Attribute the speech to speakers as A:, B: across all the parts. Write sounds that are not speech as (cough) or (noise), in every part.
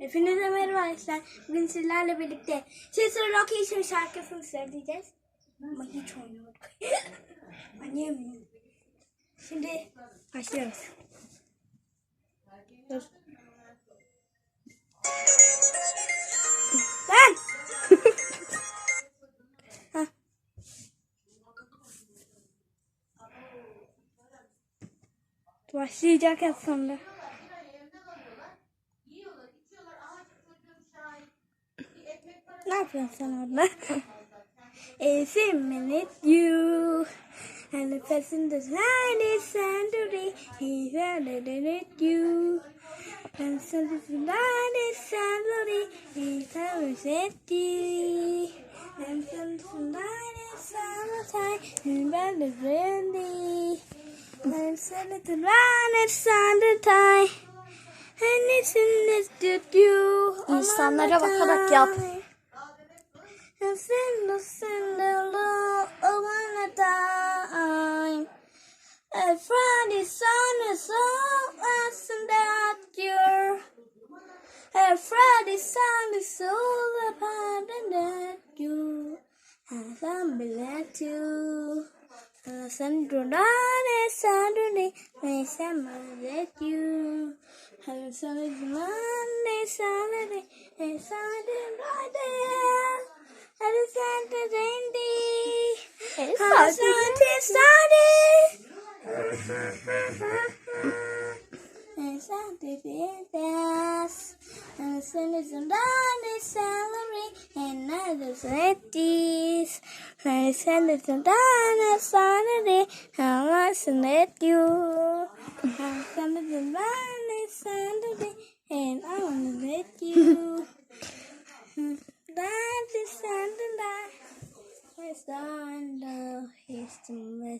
A: Hepinize merhaba arkadaşlar. Bugün sizlerle birlikte Sister Location şarkısını söyleyeceğiz. Ama hiç oynamadık. (laughs) Oynayamıyorum. Şimdi başlıyoruz. Dur. Lan! (laughs) Başlayacak ya sonra. Ne yapıyorsun sen orada? Every minute you and the person that's line is Sandry. He's under you. And this line is Sandry. He's under you. And this line is summertime. And bed is windy. And this line is summertime. And it's in this you.
B: İnsanlara bakarak yap.
A: And send the send the love over the time. And Friday sun is so awesome that you're. And Friday sun is so apart that you. And I'm glad to. And Sunday and Saturday, may summer that you. And Sunday, Monday, Saturday, and Sunday, Friday. And it's Saturday,
B: Evet,
A: and Sunday, Sunday. And Saturday, yes. And Sunday, Sunday, salary, and others at this. And Sunday, Sunday, Saturday, and I let you. And Sunday, Sunday, Saturday, and I wanna let you. That is Sunday. It's under his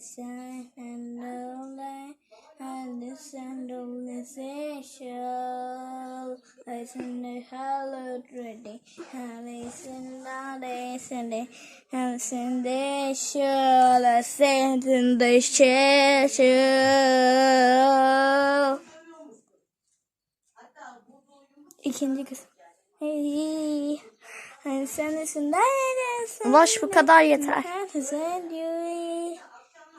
A: mission and the light and the is essential. Listen the hallowed ready. Listen the listen and listen the show. Listen the show. İkinci kısım. Hey. And sen de sen de
B: Ulaş bu kadar yeter.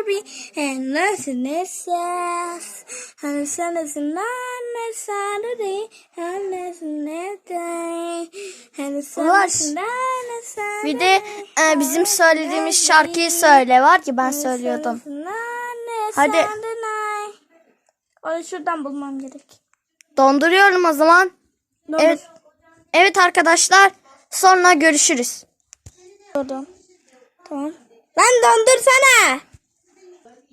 A: salary and lesson is fast. And sun is on Saturday and is day. And on a Saturday.
B: Bir de e, bizim söylediğimiz şarkıyı söyle var ki ben söylüyordum. Hadi.
A: Onu şuradan bulmam gerek.
B: Donduruyorum o zaman.
A: Dondur.
B: Evet. Evet arkadaşlar. Sonra görüşürüz.
A: Tamam. Lan dondursana.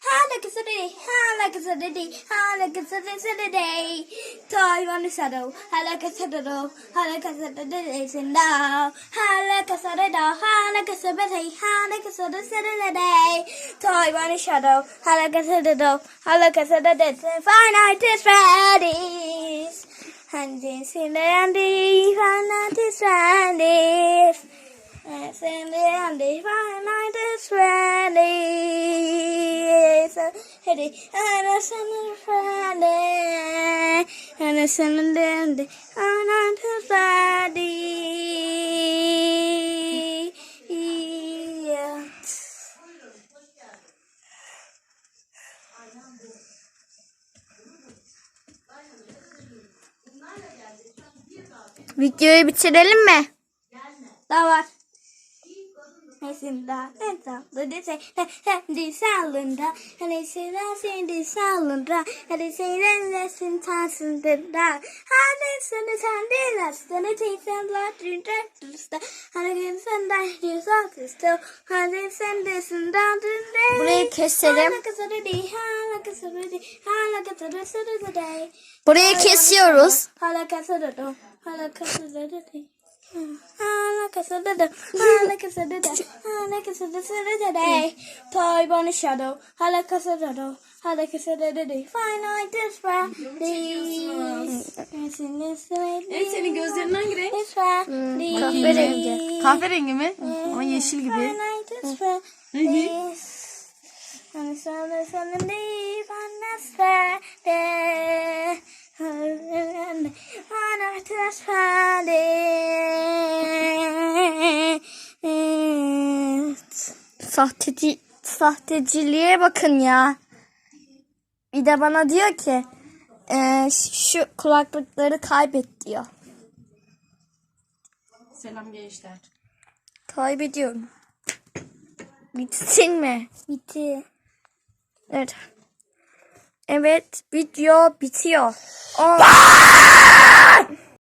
A: How like a Saturday, how like a Saturday, how like a Saturday, Saturday. Toy on the saddle, how like a Saturday, how like a Saturday, and now, how like a Saturday, how like a Saturday, how like a Saturday, Saturday. Toy on shadow, how like a Saturday, how like a Saturday, night is ready. And then sing the Andy, night is ready. Summer dandy, fine night is ready. Yeah.
B: Videoyu bitirelim mi?
A: Daha var. Mesinda, Mesinda, they say, Handy Salunda, and they say that's in the Salunda, and they say then less in Tassin the dark. And it's in the Sunday, that's the teeth and blood in the still, and they send this and down to the day. Toy bunny shadow, halakasado, halakasado, fine night this far.
C: Evet senin gözlerin hangi renk?
B: Kahverengi.
C: Kahverengi mi? Ama yeşil gibi.
A: And the sun is on the leaf
B: Sahteci, sahteciliğe bakın ya. Bir de bana diyor ki e, şu kulaklıkları kaybet diyor.
C: Selam gençler.
B: Kaybediyorum. Bitsin mi?
A: Bitti.
B: Evet. Evet video bitiyor. Aa!